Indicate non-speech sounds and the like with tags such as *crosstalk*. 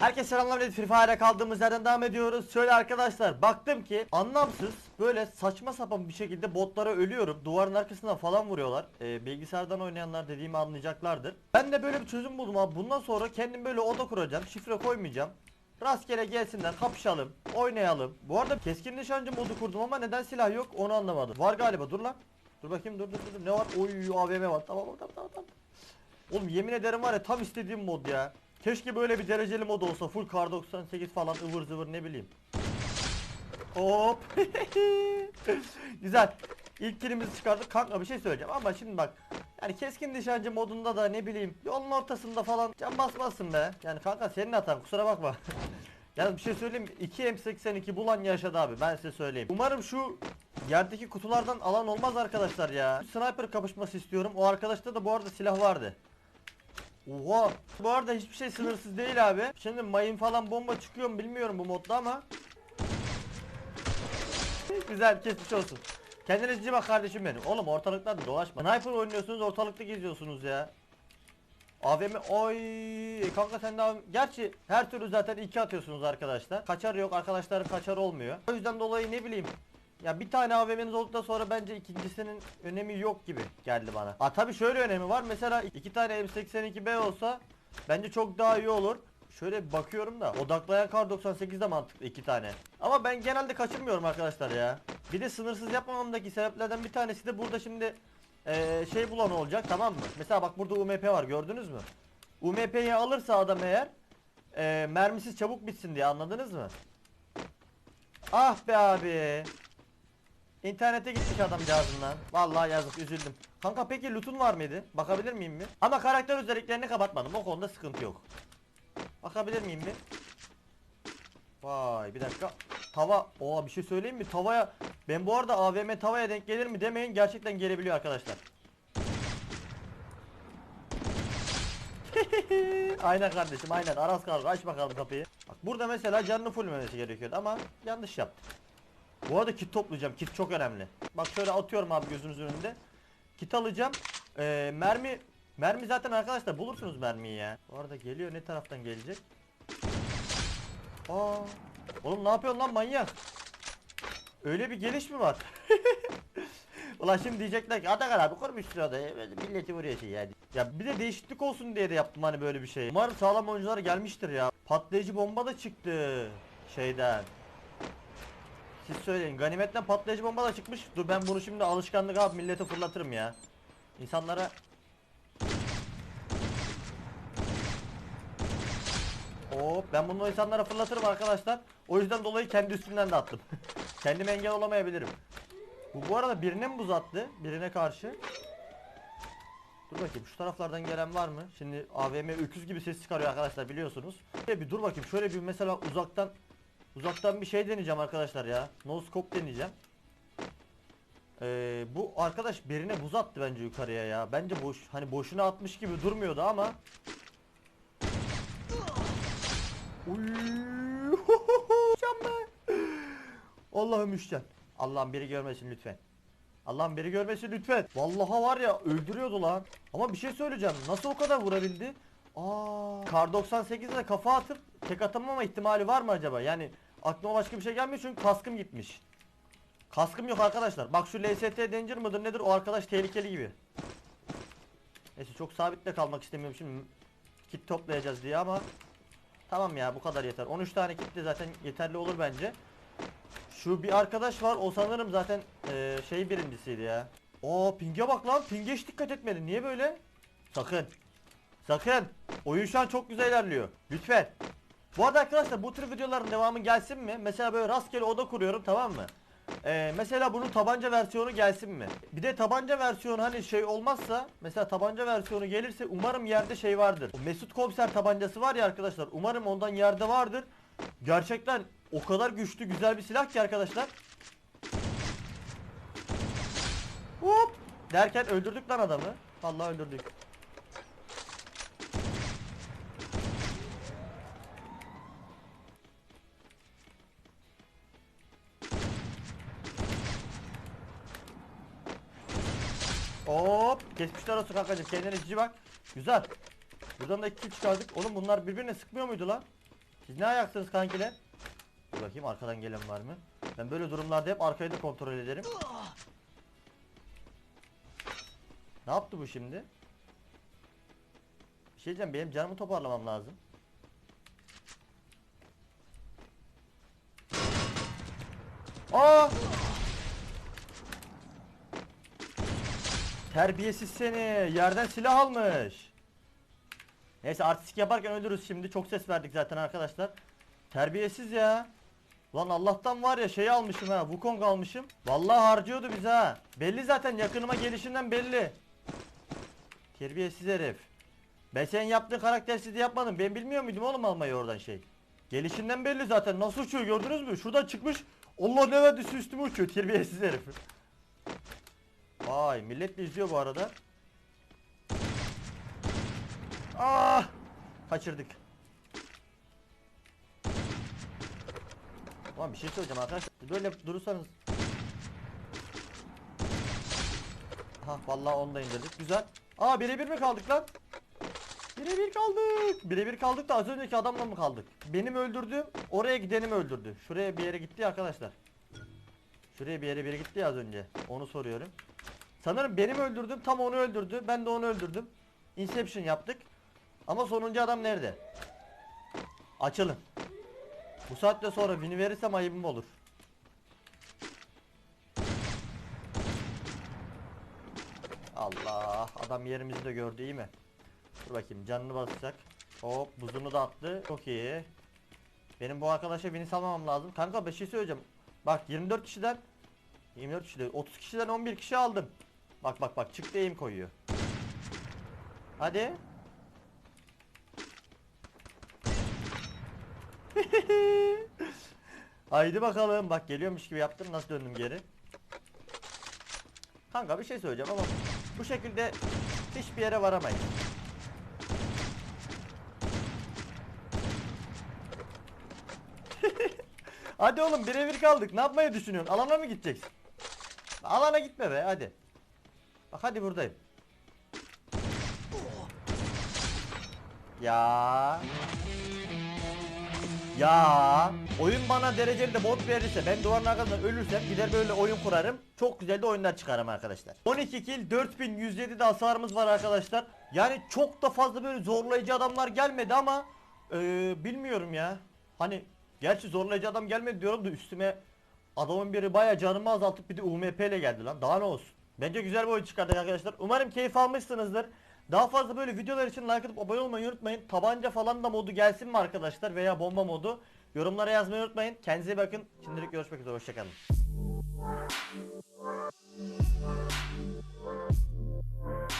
Herkese selamlar biz Free Fire'a kaldığımız yerden devam ediyoruz. Şöyle arkadaşlar baktım ki anlamsız böyle saçma sapan bir şekilde botlara ölüyorum. Duvarın arkasından falan vuruyorlar. Ee, bilgisayardan oynayanlar dediğimi anlayacaklardır. Ben de böyle bir çözüm buldum abi. Bundan sonra kendim böyle oda kuracağım. Şifre koymayacağım. Rastgele gelsinler kapışalım oynayalım. Bu arada keskin nişancı modu kurdum ama neden silah yok onu anlamadım. Var galiba dur lan. Dur bakayım dur dur dur. Ne var? Oy AVM var. Tamam tamam tamam tamam. Oğlum yemin ederim var ya tam istediğim mod ya. Keşke böyle bir dereceli mod olsa. Full kar 98 falan ıvır zıvır ne bileyim. Hop. *laughs* Güzel. İlk kilimizi çıkardık. Kanka bir şey söyleyeceğim ama şimdi bak. Yani keskin nişancı modunda da ne bileyim yolun ortasında falan can basmasın be. Yani kanka senin hatan kusura bakma. *laughs* Yani bir şey söyleyeyim mi? 2 M82 bulan yaşadı abi ben size söyleyeyim. Umarım şu yerdeki kutulardan alan olmaz arkadaşlar ya. Sniper kapışması istiyorum. O arkadaşta da bu arada silah vardı. Oha. Bu arada hiçbir şey sınırsız değil abi. Şimdi mayın falan bomba çıkıyor mu bilmiyorum bu modda ama. Güzel kesmiş olsun. Kendinize iyi bak kardeşim benim. Oğlum ortalıklarda dolaşma. Sniper oynuyorsunuz ortalıkta geziyorsunuz ya. AVM oy kanka sen de Gerçi her türlü zaten iki atıyorsunuz arkadaşlar. Kaçar yok arkadaşların kaçar olmuyor. O yüzden dolayı ne bileyim. Ya bir tane AVM'niz olduktan sonra bence ikincisinin önemi yok gibi geldi bana. Ha tabi şöyle önemi var. Mesela iki tane M82B olsa bence çok daha iyi olur. Şöyle bir bakıyorum da odaklayan kar 98 de mantıklı iki tane. Ama ben genelde kaçırmıyorum arkadaşlar ya. Bir de sınırsız yapmamamdaki sebeplerden bir tanesi de burada şimdi eee, şey bulan olacak tamam mı? Mesela bak burada UMP var gördünüz mü? UMP'yi alırsa adam eğer eee, mermisiz çabuk bitsin diye anladınız mı? Ah be abi. İnternete gitmiş adamcağızından. Vallahi yazık üzüldüm. Kanka peki loot'un var mıydı? Bakabilir miyim mi? Ama karakter özelliklerini kapatmadım. O konuda sıkıntı yok. Bakabilir miyim mi? Vay bir dakika. Tava. Oha bir şey söyleyeyim mi? Tavaya ben bu arada AVM tavaya denk gelir mi demeyin gerçekten gelebiliyor arkadaşlar. *laughs* aynen kardeşim aynen. Aras kargo aç bakalım kapıyı. Bak burada mesela canını fullmemesi gerekiyordu ama yanlış yaptım. Bu arada kit toplayacağım. Kit çok önemli. Bak şöyle atıyorum abi gözünüzün önünde. Kit alacağım. Ee, mermi mermi zaten arkadaşlar bulursunuz mermiyi ya. Bu arada geliyor ne taraftan gelecek? Aa. Oğlum ne yapıyorsun lan manyak? Öyle bir geliş mi var? *laughs* Ulan şimdi diyecekler ki Atakan abi kurmuş sırada milleti vuruyorsun yani. Ya bir de değişiklik olsun diye de yaptım hani böyle bir şey. Umarım sağlam oyuncular gelmiştir ya. Patlayıcı bomba da çıktı şeyden. Siz söyleyin. Ganimetten patlayıcı bomba da çıkmış. Dur ben bunu şimdi alışkanlık abi millete fırlatırım ya. İnsanlara Hop ben bunu insanlara fırlatırım arkadaşlar. O yüzden dolayı kendi üstümden de attım. *laughs* Kendime engel olamayabilirim. Bu bu arada birine mi buz attı? Birine karşı. Dur bakayım şu taraflardan gelen var mı? Şimdi AVM öküz gibi ses çıkarıyor arkadaşlar biliyorsunuz. Şöyle bir dur bakayım şöyle bir mesela uzaktan uzaktan bir şey deneyeceğim arkadaşlar ya. No deneyeceğim. Ee, bu arkadaş birine buz attı bence yukarıya ya. Bence boş hani boşuna atmış gibi durmuyordu ama. *laughs* Allah'ım müşten. Allah'ım biri görmesin lütfen. Allah'ım biri görmesin lütfen. Vallahi var ya öldürüyordu lan. Ama bir şey söyleyeceğim. Nasıl o kadar vurabildi? Aa, Kar 98'e kafa atıp tek atamama ihtimali var mı acaba? Yani aklıma başka bir şey gelmiyor çünkü kaskım gitmiş. Kaskım yok arkadaşlar. Bak şu LST Danger mıdır nedir o arkadaş tehlikeli gibi. Neyse çok sabitle kalmak istemiyorum şimdi. Kit toplayacağız diye ama Tamam ya bu kadar yeter. 13 tane kit de zaten yeterli olur bence. Şu bir arkadaş var o sanırım zaten eee, şey birincisiydi ya. Oo pinge bak lan pinge hiç dikkat etmedi. Niye böyle? Sakın. Sakın. Oyun şu an çok güzel ilerliyor. Lütfen. Bu arada arkadaşlar bu tür videoların devamı gelsin mi? Mesela böyle rastgele oda kuruyorum tamam mı? Ee, mesela bunun tabanca versiyonu gelsin mi? Bir de tabanca versiyonu hani şey olmazsa mesela tabanca versiyonu gelirse umarım yerde şey vardır. O Mesut Komiser tabancası var ya arkadaşlar umarım ondan yerde vardır. Gerçekten o kadar güçlü güzel bir silah ki arkadaşlar. Hop derken öldürdük lan adamı. Vallahi öldürdük. Hop geçmişler olsun kankacım kendine cici bak. Güzel. Buradan da iki kill çıkardık. Oğlum bunlar birbirine sıkmıyor muydu lan? Siz ne ayaksınız kankiler? Dur bakayım arkadan gelen var mı? Ben böyle durumlarda hep arkayı da kontrol ederim. Ne yaptı bu şimdi? Bir şey diyeceğim benim canımı toparlamam lazım. Aa! Terbiyesiz seni. Yerden silah almış. Neyse artistik yaparken ölürüz şimdi. Çok ses verdik zaten arkadaşlar. Terbiyesiz ya. Lan Allah'tan var ya şey almışım ha. Wukong almışım. Vallahi harcıyordu bizi ha. Belli zaten yakınıma gelişinden belli. Terbiyesiz herif. Ben senin yaptığın karaktersizliği yapmadım. Ben bilmiyor muydum oğlum almayı oradan şey. Gelişinden belli zaten. Nasıl uçuyor gördünüz mü? Şuradan çıkmış. Allah ne verdiyse üstüme uçuyor. Terbiyesiz herif. Vay millet de izliyor bu arada. Ah! Kaçırdık. Ulan bir şey söyleyeceğim arkadaşlar. Böyle durursanız. Ha vallahi onu da indirdik. Güzel. Aa birebir mi kaldık lan? Birebir kaldık. Birebir kaldık da az önceki adamla mı kaldık? Benim öldürdüğüm oraya gidenimi öldürdü. Şuraya bir yere gitti ya arkadaşlar. Şuraya bir yere biri gitti ya az önce. Onu soruyorum. Sanırım benim öldürdüm tam onu öldürdü. Ben de onu öldürdüm. Inception yaptık. Ama sonuncu adam nerede? Açılın. Bu saatte sonra win'i verirsem ayıbım olur. Allah adam yerimizi de gördü iyi mi? Dur bakayım canını basacak. Hop buzunu da attı. Çok iyi. Benim bu arkadaşa win'i salmamam lazım. Kanka bir şey söyleyeceğim. Bak 24 kişiden 24 kişiden 30 kişiden 11 kişi aldım. Bak bak bak çıktı eğim koyuyor. Hadi. *laughs* Haydi bakalım. Bak geliyormuş gibi yaptım. Nasıl döndüm geri? Kanka bir şey söyleyeceğim ama bu şekilde hiçbir yere varamayız. *laughs* hadi oğlum birebir kaldık. Ne yapmayı düşünüyorsun? Alana mı gideceksin? Alana gitme be hadi. Bak hadi buradayım. Ya. Ya. Oyun bana dereceli de bot verirse ben duvarın arkasından ölürsem gider böyle oyun kurarım. Çok güzel de oyunlar çıkarım arkadaşlar. 12 kill 4107 de hasarımız var arkadaşlar. Yani çok da fazla böyle zorlayıcı adamlar gelmedi ama eee, bilmiyorum ya. Hani gerçi zorlayıcı adam gelmedi diyorum da üstüme adamın biri baya canımı azaltıp bir de UMP ile geldi lan. Daha ne olsun. Bence güzel bir oyun çıkardık arkadaşlar. Umarım keyif almışsınızdır. Daha fazla böyle videolar için like atıp abone olmayı unutmayın. Tabanca falan da modu gelsin mi arkadaşlar veya bomba modu? Yorumlara yazmayı unutmayın. Kendinize bakın. Şimdilik görüşmek üzere. Hoşçakalın. Thank you.